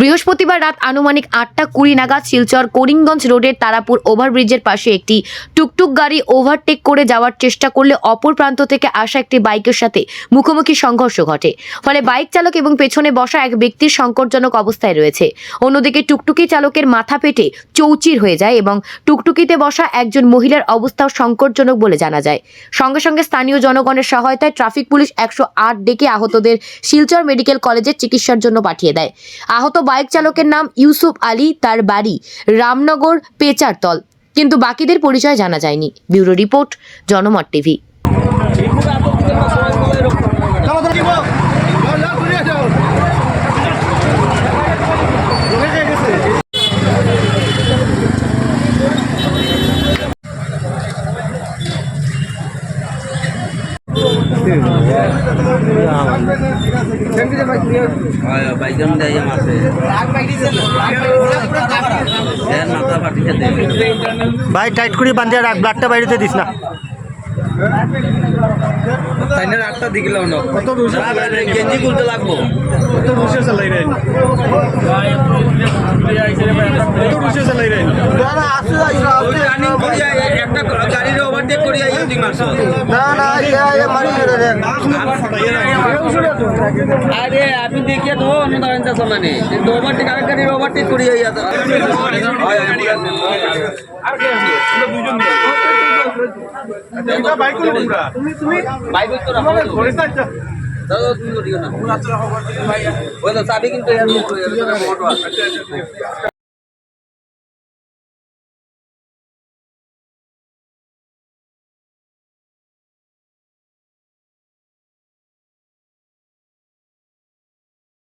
বৃহস্পতিবার রাত আনুমানিক আটটা কুড়ি নাগাদ শিলচর করিমগঞ্জ রোডের তারাপুর ওভারব্রিজের পাশে একটি টুকটুক গাড়ি ওভারটেক করে যাওয়ার চেষ্টা করলে অপর প্রান্ত থেকে আসা একটি বাইকের সাথে মুখোমুখি সংঘর্ষ ঘটে। ফলে বাইক চালক এবং পেছনে বসা এক ব্যক্তির সংকটজনক অবস্থায় রয়েছে। অন্যদিকে টুকটুকি চালকের মাথা পেটে চৌচির হয়ে যায় এবং টুকটুকিতে বসা একজন মহিলার অবস্থাও সংকটজনক বলে জানা যায়। সঙ্গে সঙ্গে স্থানীয় জনগণের সহায়তায় ট্রাফিক পুলিশ একশো আট ডেকে আহতদের শিলচর মেডিকেল কলেজে চিকিৎসার জন্য পাঠিয়ে দেয়। আহত বাইক চালকের নাম ইউসুফ আলী, তার বাড়ি রামনগর পেচারতল কিন্তু বাকিদের পরিচয় জানা যায়নি। Bureau report, Janamat TV. বাইকের মধ্যে আইয়া মাথা ফাটি খেতে ভাই টাইট করে বান্ধিয়া রাখ ব্লাডটা বাইরেতে দিস না। তাইনে রাতটা দিগলাম না কত গেঞ্জি খুলতে লাগবো। কত বসে চালাই রে? কত বসে চালাই রানিং একটা গাড়ির ওভারটেক করি আইয়া না না আরে আপনি দেখিয়ে তো অন্য দাঁড়ান চাষ মানে। কিন্তু ওভারটেক আরেক গাড়ির ওভারটেক করি আইয়া বাইক তো রাখো দাদা তুমি করিও না। ওই তো চাবি কিন্তু